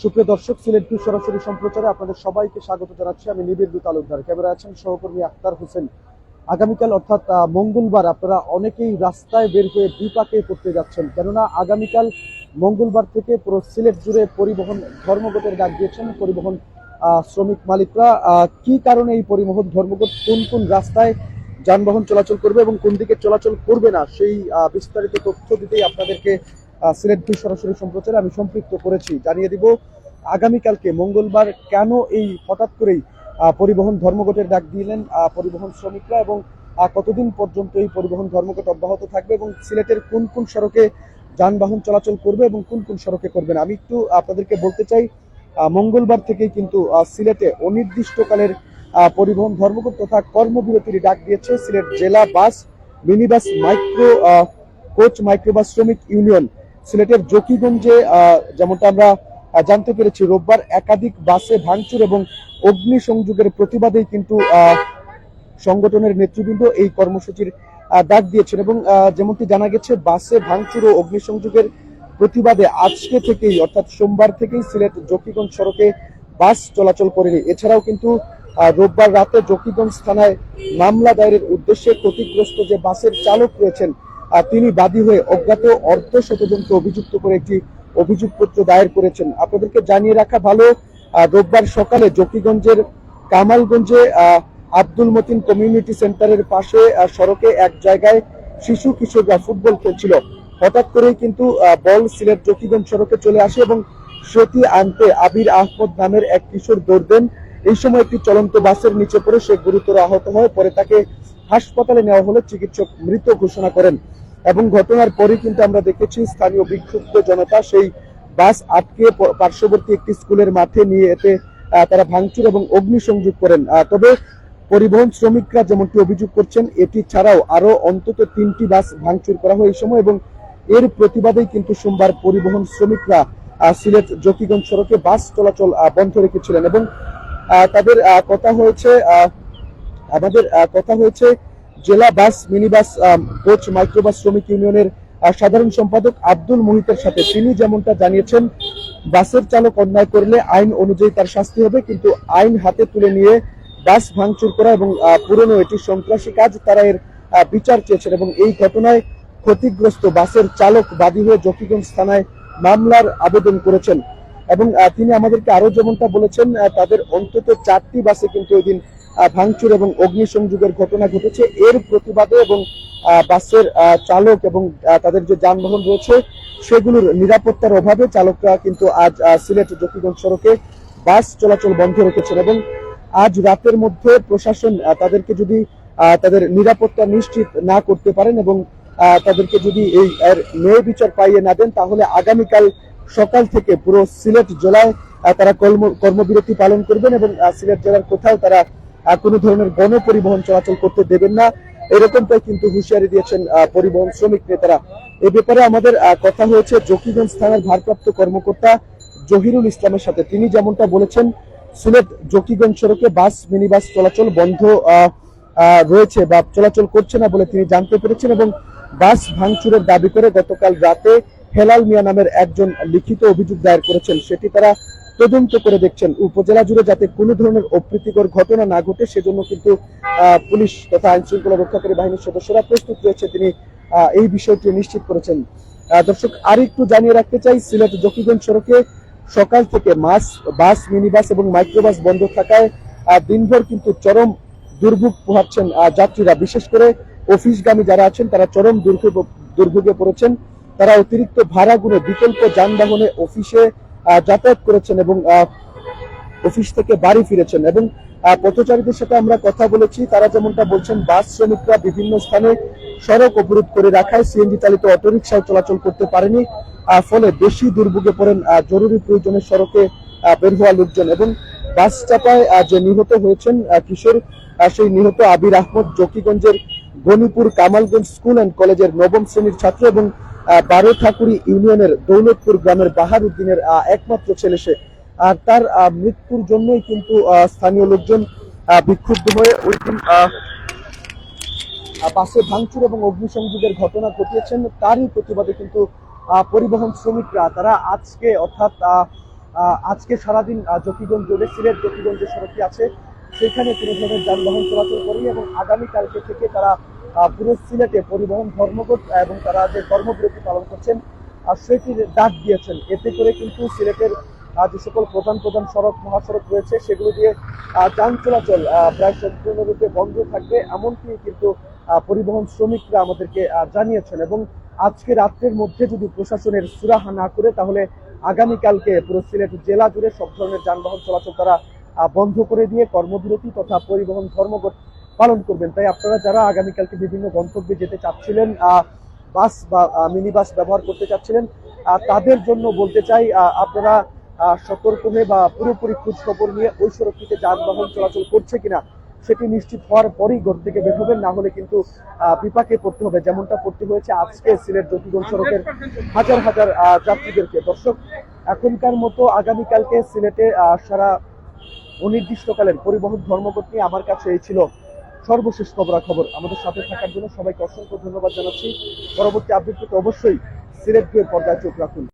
সুপ্রিয় দর্শক, সিলেট টু সরাসরি সম্প্রচারে আপনাদের সবাইকে স্বাগত জানাচ্ছি। আমি নিবেন্দু তালুকদার। ক্যামেরা আছেন সহকর্মী আক্তার হোসেন। আগামীকাল অর্থাৎ মঙ্গলবার আপনারা অনেকেই রাস্তায় বের হয়ে বিপাকে পড়তে যাচ্ছেন। কেননা আগামীকাল মঙ্গলবার থেকে পুরো সিলেট জুড়ে পরিবহন ধর্মঘটের ডাক দিয়েছেন পরিবহন শ্রমিক মালিকরা। কি কারণে এই পরিবহন ধর্মঘট? কোন কোন রাস্তায় যানবাহন চলাচল করবে এবং কোন দিকে চলাচল করবে না? সেই বিস্তারিত তথ্য দিতেই আপনাদেরকে সিলেট টু সরাসরি সম্প্রচারে আমি সম্পৃক্ত করেছি। জানিয়ে দিব, আগামীকালকে মঙ্গলবার কেন এই হঠাৎ করেই পরিবহন ধর্মঘটের ডাক দিলেন পরিবহন শ্রমিকরা এবং কতদিন পর্যন্ত এই পরিবহন ধর্মঘট অব্যাহত থাকবে এবং সিলেটের কোন কোন সড়কে যানবাহন চলাচল করবে এবং কোন কোন সড়কে করবে না? আমি একটু আপনাদেরকে বলতে চাই মঙ্গলবার থেকেই কিন্তু সিলেটে অনির্দিষ্টকালের পরিবহন ধর্মঘট তথা কর্মবিরতির ডাক দিয়েছে সিলেট জেলা bus mini bus micro coach, microbus শ্রমিক ইউনিয়ন। সিলেটের জকিগঞ্জে যেমনটা আমরা জানতে পেরেছি, রোববার একাধিক বাসে ভাঙচুর এবং অগ্নিসংযোগের প্রতিবাদেই কিন্তু সংগঠনের নেতৃবৃন্দ এই কর্মসূচির ডাক দিয়েছেন এবং যেমনটি জানা গেছে, বাসে ভাঙচুর ও অগ্নিসংযোগের প্রতিবাদে আজকে থেকেই, অর্থাৎ সোমবার থেকেই সিলেট জকিগঞ্জ সড়কে বাস চলাচল করেনি এছাড়াও কিন্তু রোববার রাতে জকিগঞ্জ থানায় মামলা দায়েরের উদ্দেশ্যে ক্ষতিগ্রস্ত যে বাসের চালক রয়েছেন তিনি বাদী হয়ে অজ্ঞাত অর্ধ শতজনকে অভিযুক্ত করে একটি অভিযোগপত্র দায়ের করেছেন। আপনাদেরকে জানিয়ে রাখা ভালো রোববার সকালে জকিগঞ্জের কামালগঞ্জে আব্দুল মতিন কমিউনিটি সেন্টারের পাশে সড়কে এক জায়গায় শিশু কিশোররা ফুটবল খেলছিল। হঠাৎ করেই কিন্তু বল সিলেট জকিগঞ্জ সড়কে চলে আসে এবং সেটি আনতে আবির আহমদ নামের এক কিশোর দৌড় দেন। এই সময় একটি চলন্ত বাসের নিচে পড়ে সে গুরুতর আহত হয়, পরে তাকে হাসপাতালে নেওয়া হলে চিকিৎসক মৃত ঘোষণা করেন। এবং ঘটনার পরে কিন্তু আমরা দেখেছি স্থানীয় বিক্ষুব্ধ জনতা সেই বাস আটকে পার্শ্ববর্তী একটি স্কুলের মাঠে নিয়ে এতে তারা ভাঙচুর এবং অগ্নিসংযোগ করেন। তবে পরিবহন শ্রমিকরা যেমনটি অভিযোগ করছেন এটি ছাড়াও আরও অন্তত তিনটি বাস ভাঙচুর করা হয় এই সময় এবং এর প্রতিবাদেই কিন্তু সোমবার পরিবহন শ্রমিকরা সিলেট জকিগঞ্জ সড়কে বাস চলাচল বন্ধ রেখেছিলেন এবং তাদের কথা হয়েছে আহ, আমাদের কথা হয়েছে জেলা বাস মিনি বাস আম, কোচ মাইক্রোবাস শ্রমিক ইউনিয়নের সাধারণ সম্পাদক আব্দুল মুহিতের সাথে। তিনি যেমনটা জানিয়েছেন বাসের চালক অন্যায় করলে আইন অনুযায়ী তার শাস্তি হবে কিন্তু আইন হাতে তুলে নিয়ে বাস ভাঙচুর করা এবং পুরনো এটি সন্ত্রাসী কাজ তারা এর বিচার চেয়েছেন এবং এই ঘটনায় ক্ষতিগ্রস্ত বাসের চালক বাদী হয়ে জকিগঞ্জ থানায় মামলার আবেদন করেছেন। এবং তিনি আমাদেরকে আরও যেমনটা বলেছেন তাদের অন্তত চারটি বাসে কিন্তু ওই দিন ভাঙচুর এবং অগ্নিসংযোগের ঘটনা ঘটেছে। এর প্রতিবাদে এবং বাসের চালক এবং তাদের যে যানবাহন রয়েছে, সেগুলোর নিরাপত্তার অভাবে চালকরা কিন্তু আজ সিলেট জকিগঞ্জ সড়কে বাস চলাচল বন্ধ রেখেছেন এবং আজ রাতের মধ্যে প্রশাসন তাদেরকে যদি তাদের নিরাপত্তা নিশ্চিত না করতে পারেন এবং তাদেরকে যদি এই, এর ন্যায় বিচার পাইয়ে না দেন, তাহলে আগামীকাল সকাল থেকে পুরো সিলেট জেলায় তারা কর্ম, কর্মবিরতি পালন করবেন এবং সিলেট জেলার কোথাও তারা কোনো ধরনের গণপরিবহন চলাচল করতে দেবেন না। এরকমটাই কিন্তু হুঁশিয়ারি দিয়েছেন পরিবহন শ্রমিক নেতারা। এ ব্যাপারে আমাদের কথা হয়েছে জকিগঞ্জ থানার ভারপ্রাপ্ত কর্মকর্তা জহিরুল ইসলামের সাথে। তিনি যেমনটা বলেছেন, সিলেট জকিগঞ্জ সড়কে বাস মিনি বাস চলাচল বন্ধ রয়েছে বা চলাচল করছে না বলে তিনি জানতে পেরেছেন এবং বাস ভাঙচুরের দাবি করে গতকাল রাতে হেলাল মিয়া নামের একজন লিখিত অভিযোগ দায়ের করেছেন। সেটি তারা তদন্ত করে দেখছেন। উপজেলা জুড়ে যাতে কোনো ধরনের অপ্রীতিকর ঘটনা না ঘটে, সেজন্য কিন্তু পুলিশ তথা আইন শৃঙ্খলা রক্ষাকারী বাহিনীর সদস্যরা প্রস্তুত রয়েছে। তিনি এই বিষয়টি নিশ্চিত করেছেন। দর্শক আর একটু জানিয়ে রাখতে চাই, সিলেট জকিগঞ্জ সড়কে সকাল থেকে মাস, বাস মিনি বাস এবং মাইক্রোবাস বন্ধ থাকায় দিনভর কিন্তু চরম দুর্ভোগ পোহাচ্ছেন যাত্রীরা। বিশেষ করে অফিসগামী যারা আছেন, তারা চরম দুর্ভোগ, দুর্ভোগে পড়েছেন। তারা অতিরিক্ত ভাড়া গুনে বিকল্প যানবাহনে অফিসে যাতায়াত করেছেন এবং অফিস থেকে বাড়ি ফিরেছেন এবং পথচারীদের সাথে আমরা কথা বলেছি। তারা যেমনটা বলছেন, বাস শ্রমিকরা বিভিন্ন স্থানে সড়ক অবরোধ করে রাখায় সিএনজি চালিত অটোরিকশাও চলাচল করতে পারেনি। ফলে বেশি দুর্ভোগে পড়েন জরুরি প্রয়োজনে সড়কে বের হওয়া লোকজন এবং বাস চাপায় যে নিহত হয়েছেন কিশোর সেই নিহত আবির আহমদ, জকিগঞ্জের গণিপুর কামালগঞ্জ স্কুল অ্যান্ড কলেজের নবম শ্রেণির ছাত্র এবং বারো ঠাকুরি ইউনিয়নের দৌলতপুর গ্রামের বাহারুদ্দিনের একমাত্র ছেলে সে। আর তার মৃত্যুর জন্যই কিন্তু স্থানীয় লোকজন বিক্ষুব্ধ হয়ে ওই দিন বাসে ভাঙচুর এবং অগ্নিসংযোগের ঘটনা ঘটিয়েছেন। তারই প্রতিবাদে কিন্তু পরিবহন শ্রমিকরা, তারা আজকে অর্থাৎ আজকে সারাদিন জকিগঞ্জ রোডে সিলেট জকিগঞ্জ সড়কটি আছে। সেখানে কোনো ধরনের যানবাহন চলাচল করেনি এবং আগামীকালকে থেকে তারা পুরো সিলেটে পরিবহন ধর্মঘট এবং তারা যে কর্মবিরতি পালন করছেন, আর সেটির ডাক দিয়েছেন। এতে করে কিন্তু সিলেটের যে সকল প্রধান প্রধান সড়ক, মহাসড়ক রয়েছে, সেগুলো দিয়ে যান চলাচল প্রায় সম্পূর্ণরূপে বন্ধ থাকবে, এমনকি কিন্তু পরিবহন শ্রমিকরা আমাদেরকে জানিয়েছেন। এবং আজকে রাত্রের মধ্যে যদি প্রশাসনের সুরাহা না করে, তাহলে আগামীকালকে পুরো সিলেট জেলা জুড়ে সব ধরনের যানবাহন চলাচল তারা বন্ধ করে দিয়ে কর্মবিরতি তথা পরিবহন ধর্মঘট পালন করবেন। তাই আপনারা যারা আগামীকালকে বিভিন্ন গন্তব্যে যেতে চাচ্ছিলেন বাস বা মিনি বাস ব্যবহার করতে চাচ্ছিলেন তাদের জন্য বলতে চাই আপনারা সতর্ক হয়ে বা পুরোপুরি খোঁজ খবর নিয়ে ওই সড়কটিতে যানবাহন চলাচল করছে কিনা সেটি নিশ্চিত হওয়ার পরেই ঘর থেকে বের হবেন, না হলে কিন্তু বিপাকে পড়তে হবে। যেমনটা পড়তে হয়েছে আজকে সিলেট জ্যোতিগঞ্জ সড়কের হাজার হাজার যাত্রীদেরকে। দর্শক, এখনকার মতো আগামীকালকে সিলেটে সারা অনির্দিষ্টকালের পরিবহন ধর্মঘট নিয়ে আমার কাছে এই ছিল সর্বশেষ খবরাখবর আমাদের সাথে থাকার জন্য সবাইকে অসংখ্য ধন্যবাদ জানাচ্ছি। পরবর্তী আপডেট পেতে অবশ্যই সিলেট গিয়ে পর্দায় চোখ রাখুন।